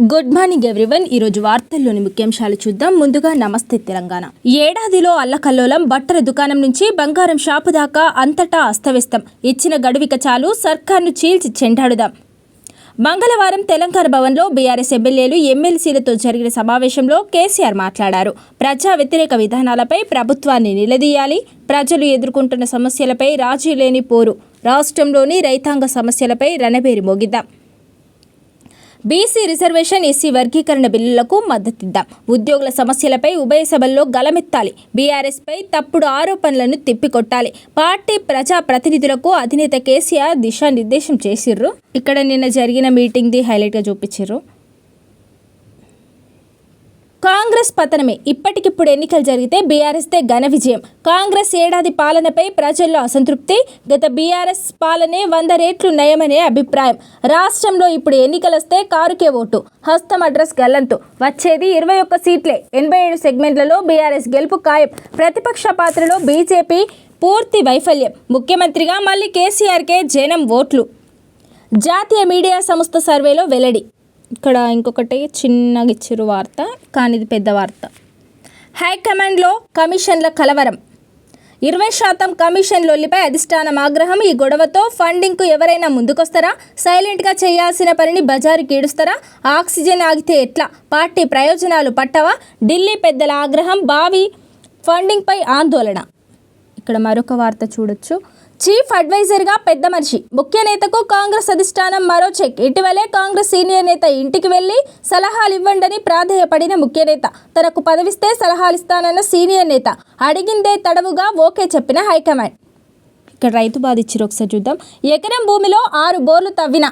Good morning everyone. ఈరోజు వార్తల్లోని ముఖ్యాంశాలు చూద్దాం. ముందుగా నమస్తే తెలంగాణ. ఏడాదిలో అల్లకల్లోలం బట్టల దుకాణం నుంచి బంగారం షాపు దాకా అంతటా అస్తవ్యస్తం. ఇచ్చిన గడువిక చాలు సర్కార్ను చీల్చి చెండాడుదాం. మంగళవారం తెలంగాణ భవన్లో బీఆర్ఎస్ ఎమ్మెల్యేలు ఎమ్మెల్సీలతో జరిగిన సమావేశంలో కేసీఆర్ మాట్లాడారు. ప్రజా వ్యతిరేక విధానాలపై ప్రభుత్వాన్ని నిలదీయాలి ప్రజలు ఎదుర్కొంటున్న సమస్యలపై రాజీ లేని పోరు రాష్ట్రంలోని రైతాంగ సమస్యలపై రణబేరి మోగిద్దాం. బీసీ రిజర్వేషన్ ఎస్సీ వర్గీకరణ బిల్లులకు మద్దతిద్దాం. ఉద్యోగుల సమస్యలపై ఉభయ సభల్లో గలమెత్తాలి. బీఆర్ఎస్పై తప్పుడు ఆరోపణలను తిప్పికొట్టాలి. పార్టీ ప్రజా ప్రతినిధులకు అధినేత కేసీఆర్ దిశానిర్దేశం చేసిర్రు. ఇక్కడ నిన్న జరిగిన మీటింగ్ది హైలైట్గా చూపించారు కాంగ్రెస్ పతనమే ఇప్పటికిప్పుడు ఎన్నికలు జరిగితే బీఆర్ఎస్దే ఘన విజయం. కాంగ్రెస్ ఏడాది పాలనపై ప్రజల్లో అసంతృప్తి గత బీఆర్ఎస్ పాలనే వంద రేట్లు నయమనే అభిప్రాయం. రాష్ట్రంలో ఇప్పుడు ఎన్నికలొస్తే కారుకే ఓటు. హస్తం అడ్రస్ గల్లంతు. వచ్చేది ఇరవై ఒక్క సీట్లే. ఎనభై ఏడు సెగ్మెంట్లలో బీఆర్ఎస్ గెలుపు ఖాయం. ప్రతిపక్ష పాత్రలో బీజేపీ పూర్తి వైఫల్యం. ముఖ్యమంత్రిగా మళ్ళీ కేసీఆర్కే జనం ఓట్లు. జాతీయ మీడియా సంస్థ సర్వేలో వెల్లడి. ఇక్కడ ఇంకొకటి చిన్నగా ఇచ్చిరు వార్త కానీ ఇది పెద్ద వార్త. హైకమాండ్లో కమిషన్ల కలవరం. ఇరవై శాతం కమిషన్ లొల్లిపై అధిష్టానం ఆగ్రహం ఈ గొడవతో ఫండింగ్కు ఎవరైనా ముందుకొస్తారా? సైలెంట్గా చేయాల్సిన పనిని బజారుకి కీడుస్తారా ఆక్సిజన్ ఆగితే ఎట్లా? పార్టీ ప్రయోజనాలు పట్టవా? ఢిల్లీ పెద్దల ఆగ్రహం బావి ఫండింగ్పై ఆందోళన. ఇక్కడ మరొక వార్త చూడొచ్చు. చీఫ్ అడ్వైజర్గా పెద్ద మనిషి. ముఖ్య నేతకు కాంగ్రెస్ అధిష్టానం మరో చెక్. ఇటీవలే కాంగ్రెస్ సీనియర్ నేత ఇంటికి వెళ్ళి సలహాలు ఇవ్వండని ప్రాధేయపడిన ముఖ్య నేత. తనకు పదవిస్తే సలహాలు ఇస్తానన్న సీనియర్ నేత. అడిగిందే తడవుగా ఓకే చెప్పిన హైకమాండ్. ఇక్కడ రైతు బాధ ఇచ్చిరు. ఒకసారి చూద్దాం. ఎకరం భూమిలో ఆరు బోర్లు తవ్విన.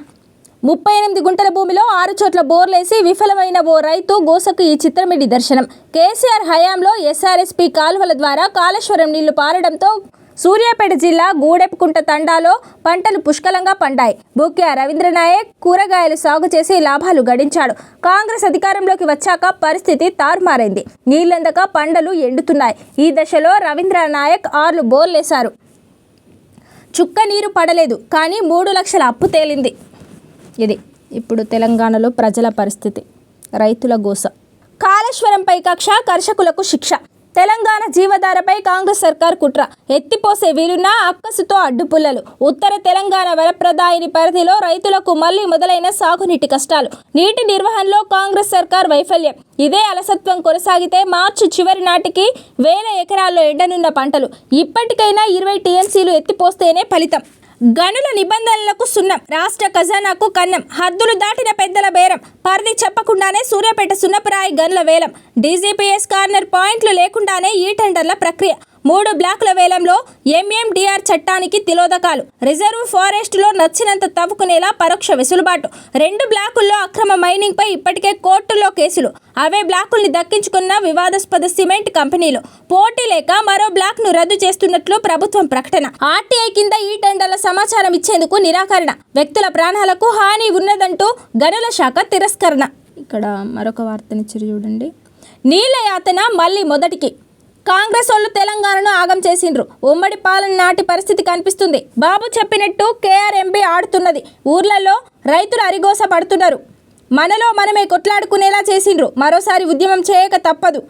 ముప్పై ఎనిమిది గుంటల భూమిలో ఆరు చోట్ల బోర్లేసి విఫలమైన ఓ రైతు గోసకు ఈ చిత్రమే నిదర్శనం కేసీఆర్ హయాంలో ఎస్ఆర్ఎస్పీ కాలువల ద్వారా కాళేశ్వరం నీళ్ళు పారడంతో సూర్యాపేట జిల్లా గూడెపకుంట తండాలో పంటలు పుష్కలంగా పండాయి. బుక్యా రవీంద్రనాయక్ కూరగాయలు సాగు చేసి లాభాలు గడించాడు. కాంగ్రెస్ అధికారంలోకి వచ్చాక పరిస్థితి తారుమారైంది. నీళ్ళందక పంటలు ఎండుతున్నాయి. ఈ దశలో రవీంద్ర నాయక్ ఆర్లు బోర్లేశారు చుక్క నీరు పడలేదు కానీ మూడు లక్షల అప్పు తేలింది. ఇది ఇప్పుడు తెలంగాణలో ప్రజల పరిస్థితి. రైతుల గోస. కాళేశ్వరంపై కక్ష కర్షకులకు శిక్ష. తెలంగాణ జీవధారపై కాంగ్రెస్ సర్కార్ కుట్ర. ఎత్తిపోసే వీరున్న అక్కసుతో అడ్డుపుల్లలు. ఉత్తర తెలంగాణ వరప్రదాయిని పరిధిలో రైతులకు మళ్ళీ మొదలైన సాగునీటి కష్టాలు. నీటి నిర్వహణలో కాంగ్రెస్ సర్కార్ వైఫల్యం. ఇదే అలసత్వం కొనసాగితే మార్చి చివరి నాటికి వేల ఎకరాల్లో ఎండనున్న పంటలు. ఇప్పటికైనా ఇరవై టీఎంసీలు ఎత్తిపోస్తేనే ఫలితం. గనుల నిబంధనలకు సున్నం రాష్ట్ర ఖజానాకు కన్నం హద్దులు దాటిన పెద్దల బేరం పరిధి చెప్పకుండానే సూర్యాపేట సున్నపురాయి గనుల వేలం డీజీపీఎస్ కార్నర్ పాయింట్లు లేకుండానే ఈ టెండర్ల ప్రక్రియ. మూడు బ్లాకుల వేలంలో ఎంఎండిఆర్ చట్టానికి తిలోదకాలు. రిజర్వ్ ఫారెస్ట్లో నచ్చినంత తవ్వుకునేలా పరోక్ష వెసులుబాటు. రెండు బ్లాకుల్లో అక్రమ మైనింగ్పై ఇప్పటికే కోర్టుల్లో కేసులు. అవే బ్లాకుల్ని దక్కించుకున్న వివాదాస్పద సిమెంట్ కంపెనీలు. పోటీ లేక మరో బ్లాక్ను రద్దు చేస్తున్నట్లు ప్రభుత్వం ప్రకటన. ఆర్టీఐ కింద ఈ టెండర్ల సమాచారం ఇచ్చేందుకు నిరాకరణ. వ్యక్తుల ప్రాణాలకు హాని ఉన్నదంటూ గనుల శాఖ తిరస్కరణ. ఇక్కడ మరొక వార్తనిచ్చారు చూడండి. నీళ్ళ యాతన మళ్ళీ మొదటికి. కాంగ్రెస్ వాళ్ళు తెలంగాణను ఆగం చేసిండ్రు. ఉమ్మడి పాలన నాటి పరిస్థితి కనిపిస్తుంది. బాబు చెప్పినట్టు కేఆర్ఎంబి ఆడుతున్నది. ఊర్లలో రైతులు అరిగోస పడుతున్నారు. మనలో మనమే కొట్లాడుకునేలా చేసిండ్రు. మరోసారి ఉద్యమం చేయక తప్పదు.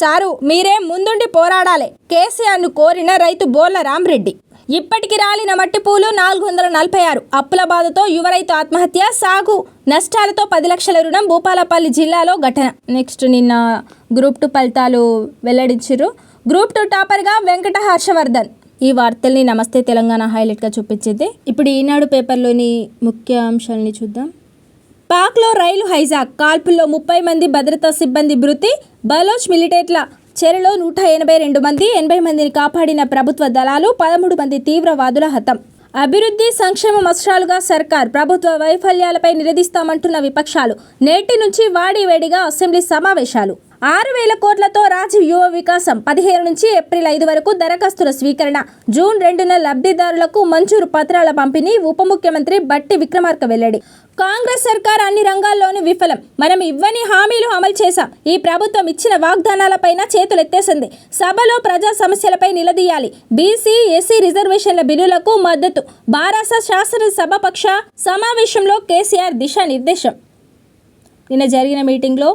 సారు మీరే ముందుండి పోరాడాలి. కేసీఆర్ను కోరిన రైతు బోర్ల రామ్రెడ్డి. ఇప్పటికి రాలిన మట్టి పూలు నాలుగు వందల నలభై ఆరు. అప్పుల బాధతో యువ రైతు ఆత్మహత్య సాగు నష్టాలతో పది లక్షల రుణం భూపాలపల్లి జిల్లాలో ఘటన. నెక్స్ట్ నిన్న గ్రూప్ టూ ఫలితాలు వెల్లడించారు గ్రూప్ టూ టాపర్గా వెంకట హర్షవర్ధన్. ఈ వార్తల్ని నమస్తే తెలంగాణ హైలైట్గా చూపించేది. ఇప్పుడు ఈనాడు పేపర్లోని ముఖ్య అంశాలని చూద్దాం. పాక్లో రైలు హైజాక్. కాల్పుల్లో ముప్పై మంది భద్రతా సిబ్బంది మృతి. బలోచ్ మిలిటేట్ల చెరలో నూట ఎనభై రెండు మంది ఎనభై మందిని కాపాడిన ప్రభుత్వ దళాలు పదమూడు మంది తీవ్రవాదుల హతం. అభివృద్ధి సంక్షేమ మసరాలుగా సర్కార్ ప్రభుత్వ వైఫల్యాలపై నిలదీస్తామంటున్న విపక్షాలు నేటి నుంచి వాడివేడిగా అసెంబ్లీ సమావేశాలు. ఆరు వేల కోట్లతో రాజీవ్ యువ వికాసం పదిహేను నుంచి ఏప్రిల్ ఐదు వరకు దరఖాస్తుల స్వీకరణ జూన్ రెండున లబ్ధిదారులకు మంజూరు పత్రాల పంపిణీ ఉప ముఖ్యమంత్రి బట్టి విక్రమార్క వెల్లడి. కాంగ్రెస్ సర్కార్ అన్ని రంగాల్లోనూ విఫలం. మనం ఇవ్వని హామీలు అమలు చేశాం. ఈ ప్రభుత్వం ఇచ్చిన వాగ్దానాలపైన చేతులెత్తేసింది. సభలో ప్రజా సమస్యలపై నిలదీయాలి. బీసీ ఎస్సీ రిజర్వేషన్ల బిల్లులకు మద్దతు. బారాస శాసనసభ పక్ష సమావేశంలో కేసీఆర్ దిశానిర్దేశం. నిన్న జరిగిన మీటింగ్లో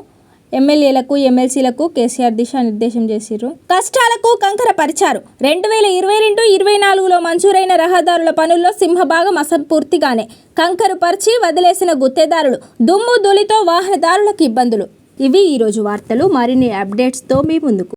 ఎమ్మెల్యేలకు ఎమ్మెల్సీలకు కేసీఆర్ దిశానిర్దేశం చేసిర్రు. కష్టాలకు కంకర పరిచారు. రెండు వేల ఇరవై రెండు ఇరవై నాలుగులో మంజూరైన రహదారుల పనుల్లో సింహభాగం అసంపూర్తిగానే. కంకరు పరిచి వదిలేసిన గుత్తేదారులు దుమ్ము ధూళితో వాహనదారులకు ఇబ్బందులు. ఇవి ఈరోజు వార్తలు. మరిన్ని అప్డేట్స్తో మీ ముందుకు